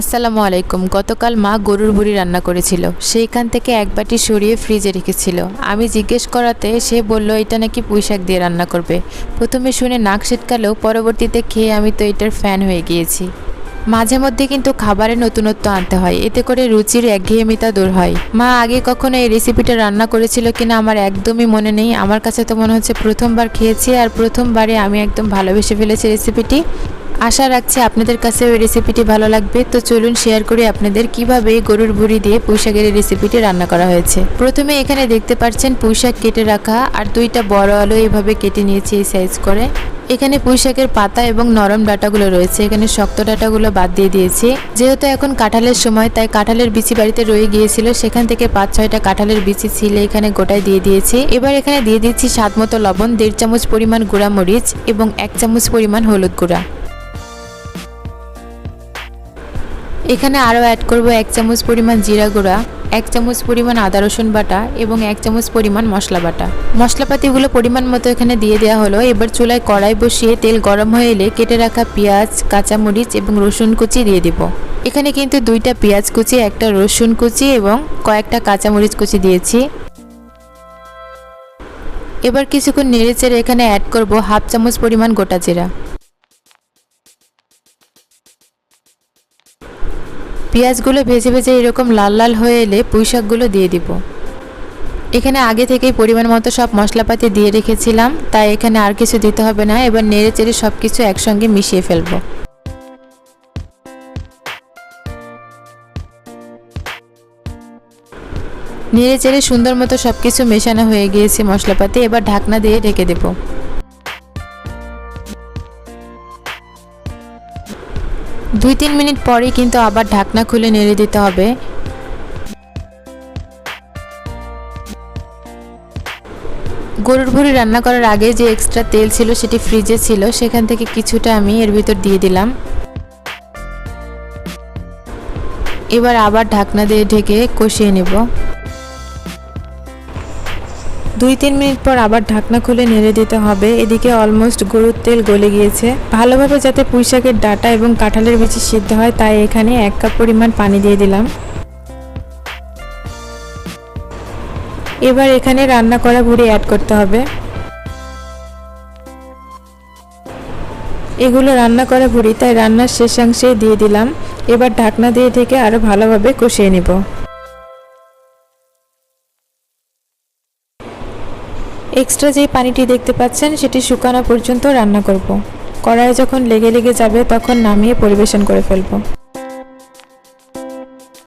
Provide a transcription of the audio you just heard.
আসসালামু আলাইকুম। গতকাল মা গরুর বুড়ি রান্না করেছিল। সেইখান থেকে এক বাটি সরিয়ে ফ্রিজে রেখেছিল। আমি জিজ্ঞেস করাতে সে বলল, এটা নাকি পুঁইশাক দিয়ে রান্না করবে? প্রথমে শুনে নাক ছিটকালেও পরবর্তীতে খেয়ে আমি তো এটার ফ্যান হয়ে গিয়েছি। মাঝে মধ্যে কিন্তু খাবারে নতুনত্ব আনতে হয়। এতে করে রুচির একঘেয়েমিতা দূর হয়। মা আগে কখনো এই রেসিপিটা রান্না করেছিল কিনা আমার একদমই মনে নেই। আমার কাছে তো মনে হচ্ছে প্রথমবার খেয়েছি আর প্রথমবারে আমি একদম ভালোবেসে ফেলেছি রেসিপিটি আশা রাখছি আপনাদের কাছে ওই রেসিপিটি ভালো লাগবে। তো চলুন শেয়ার করি আপনাদের কীভাবে গরুর ভুড়ি দিয়ে পুঁইশাকের রেসিপিটি রান্না করা হয়েছে। প্রথমে এখানে দেখতে পাচ্ছেন পুঁইশাক কেটে রাখা আর দুইটা বড় আলু এইভাবে কেটে নিয়েছি এই সাইজ করে। এখানে পুঁইশাকের পাতা এবং নরম ডাটাগুলো রয়েছে। এখানে শক্ত ডাটাগুলো বাদ দিয়ে দিয়েছি। যেহেতু এখন কাঁঠালের সময়, তাই কাঁঠালের বিচি বাড়িতে রয়ে গিয়েছিল। সেখান থেকে পাঁচ, ছয়টা কাঁঠালের বিচি ছিলে এখানে গোটায় দিয়ে দিয়েছি। এবার এখানে দিয়ে দিচ্ছি স্বাদ মতো লবণ, দেড় চামচ পরিমাণ গুঁড়া মরিচ এবং এক চামচ পরিমাণ হলুদ গুঁড়া। এখানে আরও অ্যাড করব এক চামচ পরিমাণ জিরা গুঁড়া, এক চামচ পরিমাণ আদা রসুন বাটা এবং এক চামচ পরিমাণ মশলা বাটা। মশলাপাতিগুলো পরিমাণ মতো এখানে দিয়ে দেওয়া হলো। এবার চুলায় কড়াই বসিয়ে তেল গরম হয়ে এলে কেটে রাখা পেঁয়াজ, কাঁচামরিচ এবং রসুন কুচি দিয়ে দিব। এখানে কিন্তু দুইটা পেঁয়াজ কুচি, একটা রসুন কুচি এবং কয়েকটা কাঁচামরিচ কুচি দিয়েছি। এবার কিছুক্ষণ নেড়ে চেড়ে এখানে অ্যাড করব হাফ চামচ পরিমাণ গোটা জিরা। পেঁয়াজগুলো ভেজে ভেজে এরকম লাল লাল হয়ে এলে পুঁই শাকগুলো দিয়ে দিব। এখানে আগে থেকেই পরিমাণ মতো সব মশলাপাতি দিয়ে রেখেছিলাম, তাই এখানে আর কিছু দিতে হবে না, এবার নেড়ে চেড়ে সব কিছু একসঙ্গে মিশিয়ে ফেলব। নেড়ে চেড়ে সুন্দর মতো সব কিছু মেশানো হয়ে গিয়েছে মশলাপাতি, এবার ঢাকনা দিয়ে ঢেকে দেবো। দুই তিন মিনিট পরেই কিন্তু আবার ঢাকনা খুলে নেড়ে দিতে হবে। গরুর ভুড়ি রান্না করার আগে যে এক্সট্রা তেল ছিল সেটি ফ্রিজে ছিল, সেখান থেকে কিছুটা আমি এর ভিতর দিয়ে দিলাম। এবার আবার ঢাকনা দিয়ে ঢেকে কষিয়ে নেব। দুই তিন মিনিট পর আবার ঢাকনা খুলে নেড়ে দিতে হবে। এদিকে অলমোস্ট গরুর তেল গলে গিয়েছে। ভালোভাবে যাতে পুঁইশাকের ডাটা এবং কাঁঠালের বিচি সিদ্ধ হয়, তাই এখানে এক কাপ পরিমাণ পানি দিয়ে দিলাম। এবার এখানে রান্না করা ভুড়ি অ্যাড করতে হবে। এগুলো রান্না করা ভুড়ি তাই রান্নার শেষাংশে দিয়ে দিলাম। এবার ঢাকনা দিয়ে ঢেকে আরও ভালোভাবে কষিয়ে নেব। এক্সট্রা যে পানিটি দেখতে পাচ্ছেন, সেটি শুকানো পর্যন্ত রান্না করব। কড়াই যখন লেগে লেগে যাবে, তখন নামিয়ে পরিবেশন করে ফেলব